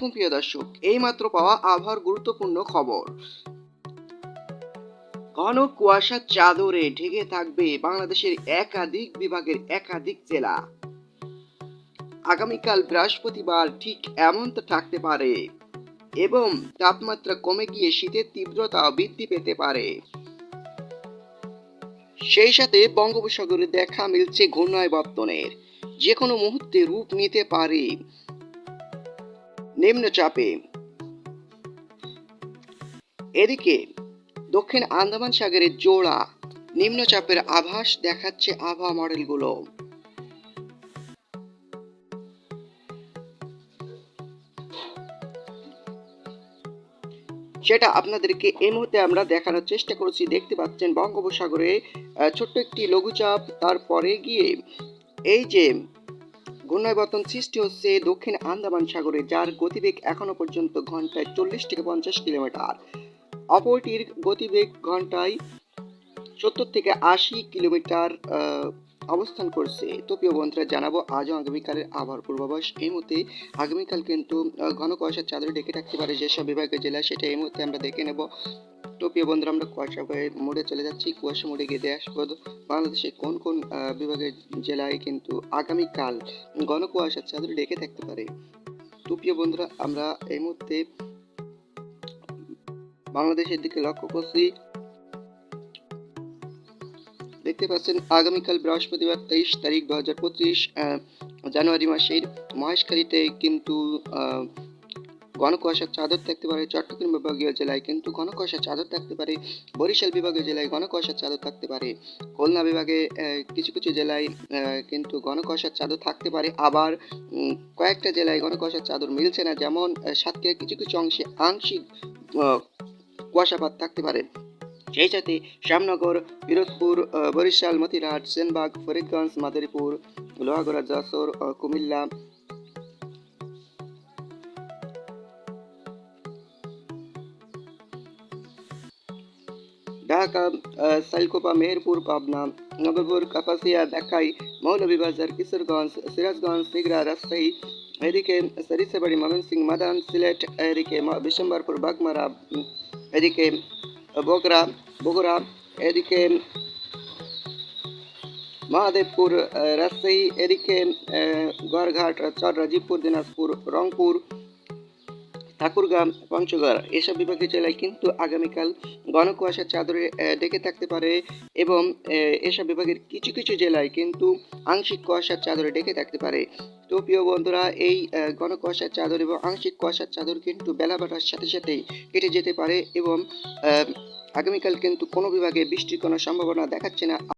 আলাইকুম প্রিয় দর্শক, এইমাত্র পাওয়া আবহাওয়ার গুরুত্বপূর্ণ খবর। ঘন কুয়াশার চাদরে ঢেকে থাকবে বাংলাদেশের একাধিক বিভাগের একাধিক জেলা। আগামীকাল বৃহস্পতিবার ঠিক এমনটা থাকতে পারে এবং তাপমাত্রা কমে গিয়ে শীতের তীব্রতা বৃদ্ধি পেতে পারে। সেই সাথে বঙ্গোপসাগরে দেখা মিলছে ঘূর্ণায়বর্তনের। যে কোনো মুহূর্তে রূপ নিতে পারে। নিম্নচাপে এদিকে দক্ষিণ আন্দামান সাগরের জোড়া নিম্নচাপের আভাস দেখাচ্ছে আবহাওয়া মডেলগুলো। সেটা আপনাদেরকে এই মুহূর্তে আমরা দেখানোর চেষ্টা করছি। দেখতে পাচ্ছেন বঙ্গোপসাগরে ছোট্ট একটি লঘুচাপ, তারপরে গিয়ে এই যে ঘূর্ণায়বর্তন সৃষ্টি হচ্ছে দক্ষিণ আন্দামান সাগরে, যার গতিবেগ এখনও পর্যন্ত ঘন্টায় চল্লিশ থেকে পঞ্চাশ কিলোমিটার। অপরটির গতিবেগ ঘন্টায় সত্তর থেকে আশি কিলোমিটার অবস্থান করছে। তো প্রিয় বন্ধুরা, জানাব আজও আগামীকালের আবহাওয়ার পূর্বাভাস। এই মুহূর্তে আগামীকাল কিন্তু ঘন কুয়াশার চাদরে ডেকে থাকতে পারে যেসব বিভাগের জেলা, সেটা এই মুহূর্তে আমরা দেখে নেব। তো প্রিয় বন্ধুরা, আমরা কুয়াশা মোড়ে চলে যাচ্ছি। কুয়াশা মোড়ে গিয়ে দেখে আসব। বাংলাদেশের কোন কোন বিভাগের জেলায় কিন্তু আগামীকাল ঘন কুয়াশার চাদরে ডেকে থাকতে পারে? তো প্রিয় বন্ধুরা, আমরা এই মুহূর্তে বাংলাদেশের দিকে লক্ষ্য করছি। দেখতে পাচ্ছেন, আগামীকাল বৃহস্পতিবার তেইশ তারিখ দু হাজার পঁচিশ জানুয়ারি মাসের মহেশখালীতে কিন্তু ঘন কুয়াশার চাদর থাকতে পারে, চট্টগ্রাম বিভাগীয় জেলায় কিন্তু ঘন কুয়াশার চাদর থাকতে পারে, বরিশাল বিভাগীয় জেলায় ঘন কুয়াশার চাদর থাকতে পারে, খুলনা বিভাগে কিছু কিছু জেলায় কিন্তু ঘন কুয়াশার চাদর থাকতে পারে, আবার কয়েকটা জেলায় ঘন কুয়াশার চাদর মিলছে না, যেমন সাতক্ষীরা কিছু কিছু অংশে আংশিক কুয়াশাপাত থাকতে পারে। সেই সাথে শ্যামনগর পিরোজপুর বরিশাল মতিরহাট সেনবাগ ফরিদগঞ্জ মাদারীপুর লোহাগড়া যশোর কুমিল্লা ঢাকা সাইলকোপা মেহেরপুর পাবনা নগরপুর কাপাসিয়া দেখাই মৌলভীবাজার কিশোরগঞ্জ সিরাজগঞ্জ সিগড়া রাজশাহী এদিকে সরিষাবাড়ি ময়মনসিংহ মাদান সিলেট এদিকে বিশম্বরপুর বাগমারা এদিকে বগরা বগুড়া এদিকে মহাদেবপুর রাজশাহী এদিকে গড়ঘাট চর রাজীবপুর দিনাজপুর রংপুর ঠাকুরগাঁ পঞ্চগড় এসব বিভাগীয় জেলায় কিন্তু আগামীকাল ঘন কুয়াশার চাদরে ডেকে থাকতে পারে এবং এসব বিভাগের কিছু কিছু জেলায় কিন্তু আংশিক কুয়াশার চাদরে ডেকে থাকতে পারে। তো প্রিয় বন্ধুরা, এই ঘন কুয়াশার চাদর এবং আংশিক কুয়াশার চাদর কিন্তু বেলা বাড়ার সাথে সাথেই কেটে যেতে পারে এবং আগামীকাল কিন্তু কোনো বিভাগে বৃষ্টির কোনো সম্ভাবনা দেখাচ্ছে না।